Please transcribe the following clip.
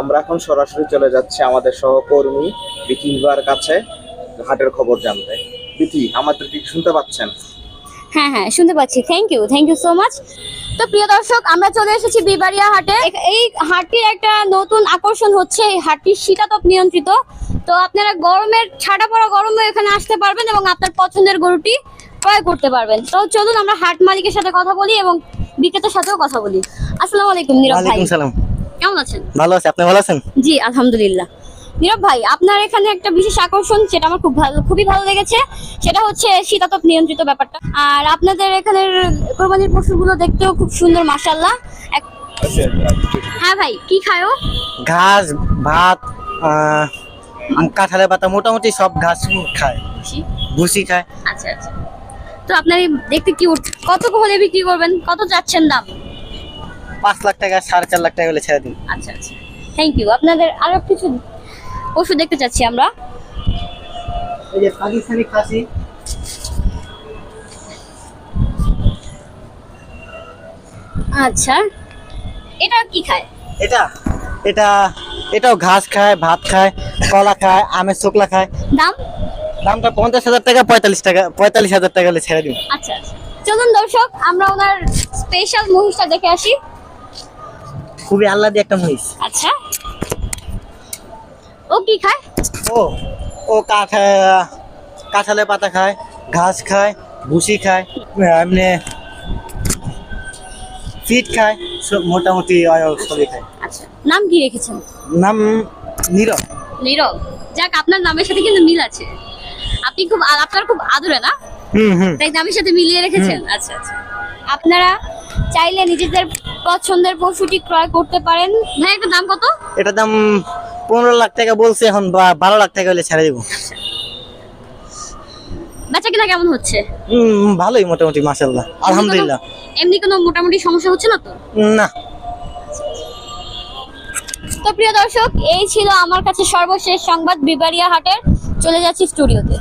আমরা এখন সরাসরি চলে যাচ্ছি আমাদের সহকর্মী বিথিবার কাছে হাটের খবর জানতে। বিথি আমাদের কি শুনতে পাচ্ছেন? হ্যাঁ হ্যাঁ শুনতে পাচ্ছি। Thank you thank you so much তো প্রিয় দর্শক আমরা চলে এসেছি বিবাড়িয়া হাটে। এই হাটটির একটা নতুন আকর্ষণ হচ্ছে এই হাটটি শীতাতপ নিয়ন্ত্রিত। তো আপনারা গরমের ছাড়া পড়া গরমে এখানে আসতে পারবেন এবং আপনার পছন্দের গরুটি ক্রয় করতে পারবেন। তো চলুন আমরা হাট মালিকের সাথে কথা বলি এবং বিক্রেতার সাথেও কথা বলি। আসসালামু আলাইকুম নীরব ভাই। কেমন আছেন? ভালো আছে আপনি ভালো আছেন? জি আলহামদুলিল্লাহ। নীরব ভাই আপনার এখানে একটা বিশেষ আকর্ষণ যেটা আমার খুব ভালো খুবই ভালো লেগেছে সেটা হচ্ছে শীতাতপ নিয়ন্ত্রিত ব্যাপারটা। আর আপনাদের এখানের কোরবানির পশুগুলো দেখতেও খুব সুন্দর মাশাল্লাহ এক- হ্যাঁ ভাই কি খায়ও ঘাস ভাত কাঁঠালের পাতা মোটামুটি সব ঘাস খায়। ভুসি? খায়। আচ্ছা আচ্ছা। তো আপনার দেখতে কি কত হলে বিক্রি করবেন? কত যাচ্ছেন দাম? পাঁচ লাখ টাকা সাড়ে চার লাখ টাকা হলে ছেড়ে দিন। আচ্ছা আচ্ছা। থ্যাংক ইউ আপনাদের আরও কিছু পশু দেখতে চাচ্ছি আমরা। এই যে পাকিস্তানি খাসি। আচ্ছা। এটা কি খায়? এটা এটা এটাও ঘাস খায় ভাত খায় কলা খায় আমের শুকলা খায়। দাম? দামটা পঞ্চাশ হাজার টাকা পঁয়তাল্লিশ টাকা পঁয়তাল্লিশ হাজার টাকা হলে ছেড়ে দিন। আচ্ছা আচ্ছা। চলুন দর্শক আমরা ওনার স্পেশাল মহিষটা দেখে আসি। খুবই আহ্লাদি একটা মহিষ। আচ্ছা। ও কি খায়? ও ও কাঠ কাঁঠালের পাতা খায় ঘাস খায় ভুসি খায় এমনি ফিট খায় সব মোটামুটি সবই খায়। আচ্ছা নাম কি রেখেছেন? নাম নীরব। নীরব। যাক আপনার নামের সাথে কিন্তু মিল আছে। আপনি খুব আপনার খুব আদরে না? হুম হুম। তাই নামের সাথে মিলিয়ে রেখেছেন? আচ্ছা আচ্ছা। আপনারা চাইলে নিজেদের পছন্দের পশুটি ক্রয় করতে পারেন। ভাই একটা দাম কত? এটার দাম পনেরো লাখ টাকা বলছে এখন বারো লাখ টাকা হলে ছেড়ে দিব। বেচা কিনা কেমন হচ্ছে? হুম ভালোই মোটামুটি মাসাল্লাহ আলহামদুলিল্লাহ। এমনি কোনো মোটামুটি সমস্যা হচ্ছে না তো? না। তো প্রিয় দর্শক এই ছিল আমার কাছে সর্বশেষ সংবাদ বিবারিয়া হাটের। চলে যাচ্ছি স্টুডিওতে।